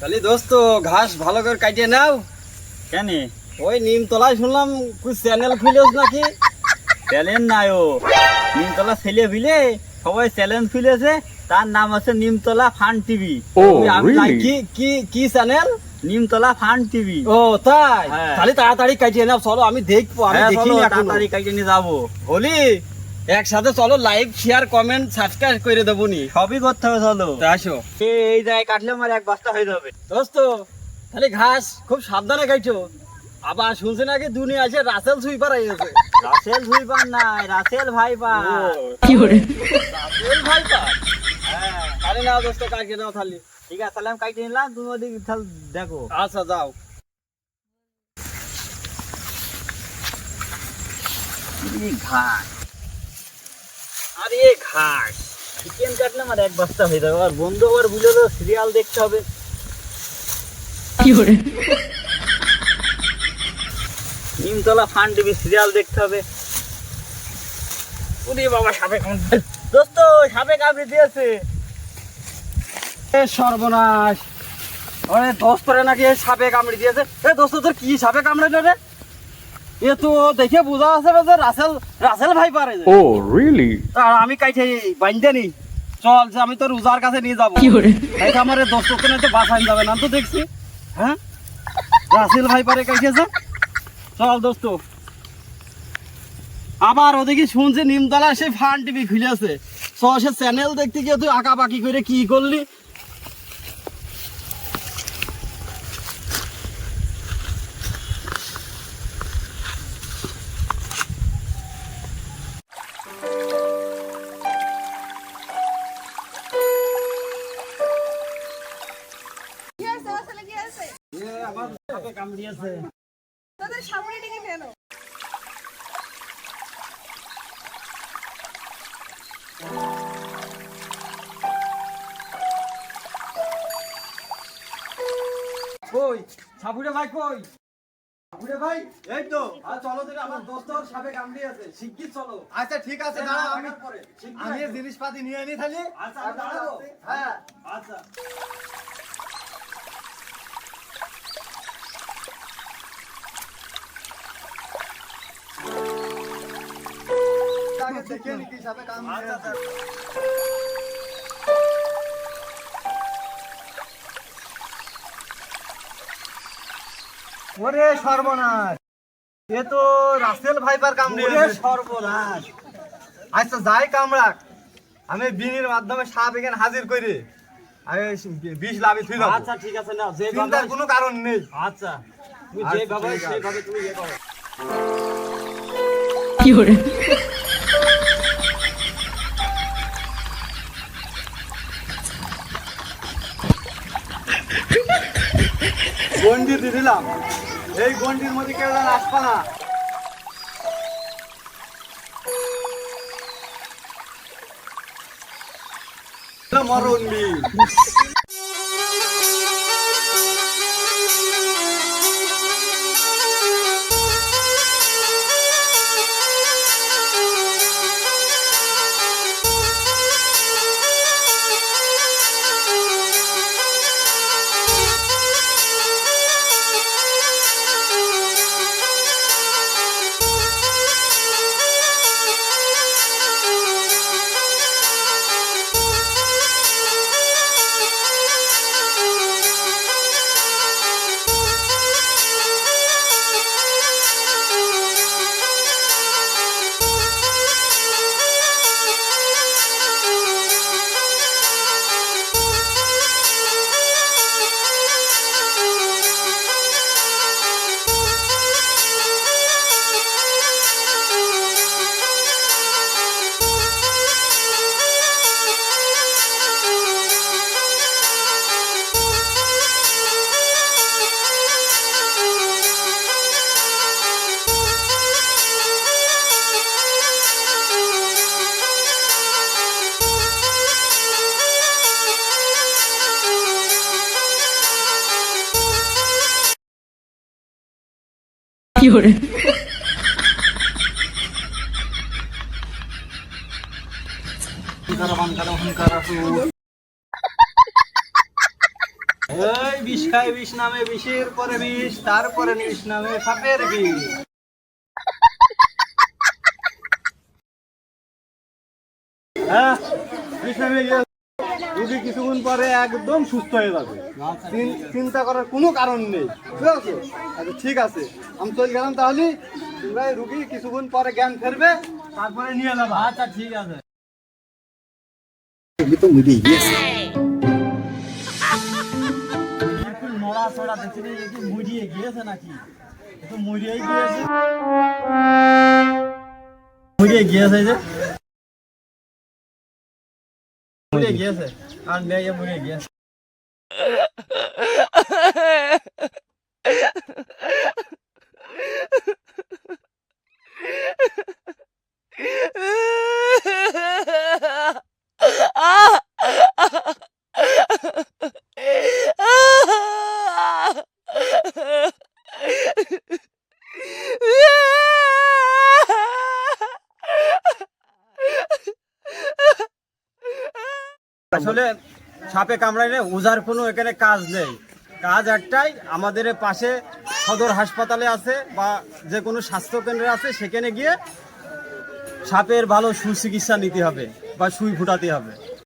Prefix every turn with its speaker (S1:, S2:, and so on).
S1: তাহলে দোস্ত ঘাস ভালো করে কাটিয়ে নাও।
S2: কেন?
S1: ওই নিম তলায় শুনলাম চ্যানেল খুলেছ নাকি?
S2: চ্যালেঞ্জ নাই ও। নিমতলা ছেলে ভিলে সবাই চ্যালেঞ্জ খুলেছে তার নাম আছে নিমতলা ফান টিভি। আমি
S1: কি কি কি চ্যানেল?
S2: Nimtala fun TV.
S1: ও তাই?
S2: হ্যাঁ।
S1: তাহলে তাড়াতাড়ি কাটিয়ে নাও চলো আমি দেখব আমি
S2: হ্যাঁ,
S1: এখনও।
S2: তাড়াতাড়ি কাইটে নিয়ে যাব।
S1: বলি? একসাথে চলো লাইক শেয়ার কমেন্ট সাবস্ক্রাইব করে দেবো নি।
S2: সবই করতে হবে চলো।
S1: আসো।
S2: এই জায়গায় কাটলে আমার এক বস্তা হয়ে যাবে।
S1: দোস্ত তাহলে ঘাস খুব সাবধানে খাইছো আবার শুনছে নাকি? দুনিয়া আছে রাসেল সুইপার গেছে।
S2: রাসেল ভুইপান নাই রাসেল ভাইপান
S1: রাসেল ভাই পার হ্যাঁ তাহলে না দোস্ত কাটিয়ে নাও তাহলে
S2: ঠিক আছে তাহলে আমি কাইটে নিলাম তুমি ওদিকে তাহলে দেখো।
S1: আচ্ছা যাও।
S2: এই ঘাস। আরে ঘাস চিকেন কাটলে আমার এক বস্তা হয়ে যাবে। আর বন্ধু আবার বুঝলো তো সিরিয়াল দেখতে হবে। নিমতলা ফান টিভি সিরিয়াল দেখতে হবে। উনি বাবা সাপে কামড় দোস্ত সাপে কামড়ে দিয়েছে।
S1: এ সর্বনাশ। আরে দোস্ত রে নাকি সাপে কামড়ে দিয়েছে। এ দোস্ত তোর কি সাপে কামড়ে রে? এ তো দেখে বোঝা আছে যে রাসেল রাসেল ভাই পারে।
S3: Oh, really?
S1: আর আমি কাইছে বাইন্দে নি। চল যে আমি তোর উজার কাছে নিয়ে যাব। এই আমার দোস্ত তো তো বাসায় যাবে। না তো দেখছি। হ্যাঁ রাসেল ভাই পারে কাইছে চল দোস্ত। আবার ওদিকে শুনছে নিমতলা সে ফান টিভি খুলেছে চ সে চ্যানেল দেখতে গিয়ে তুই আঁকা বাকি করে কি করলি? কামড়িয়েছে
S4: তোদের সামনে ডেকে কেন?
S1: কই? সাপুরে ভাই কই? সাপুরে ভাই? এই তো। আর চলো তো আমার দোস্ত সাপে কামড়িয়েছে শিগগির চলো।
S5: আচ্ছা ঠিক আছে দাঁড়া আমি আমি জিনিসপাতি নিয়ে নি তাহলে
S1: আচ্ছা আমি দাঁড়াবো।
S5: হ্যাঁ
S1: আচ্ছা।
S5: কি
S1: আচ্ছা।
S5: ওরে সর্বনাশ। এ তো রাসেল ভাইপার কামড়ে
S1: সর্বনাশ।
S5: আচ্ছা যাই কামড়াক। আমি বিনির মাধ্যমে সাপ এখানে হাজির করি। আমি বিষ লাভে থুই যাব।
S1: আচ্ছা ঠিক আছে না যে
S5: চিন্তার কোনো কারণ নেই।
S1: আচ্ছা তুমি
S5: আচ্ছা,
S1: যেভাবে সেভাবে তুমি ইয়ে করো?
S5: গন্ডি দিয়ে দিলাম। এই গন্ডির মধ্যে কেউ আসবা না। মরণ Fiore. এই বিষ নামে বিষের পরে বিষ, তারপরে বিষ নামে সাপের বিষ হ্যাঁ বিষ নামে রুগী কিছুক্ষণ পরে একদম সুস্থ হয়ে যাবে। চিন্তা করার কোনো কারণ নেই। ঠিক আছে? আচ্ছা ঠিক আছে। আমি চলে গেলাম তাহলে। তোমরা রুগী কিছুক্ষণ পরে জ্ঞান ফেরবে তারপরে নিয়ে যাবা।
S1: আচ্ছা ঠিক আছে। নড়া দেখছি মরিয়ে গিয়েছে নাকি? এ তো মরিয়েই গিয়েছে। মরিয়ে গিয়েছে যে। মরিয়ে গিয়েছে আর নেই এ আসলে সাপে কামড়াইলে ওজার কোনো এখানে কাজ নেই। কাজ একটাই, আমাদের পাশে সদর হাসপাতালে আছে বা যে কোনো স্বাস্থ্যকেন্দ্রে আছে, সেখানে গিয়ে সাপের ভালো সুচিকিৎসা নিতে হবে বা সুই ফুটাতে হবে।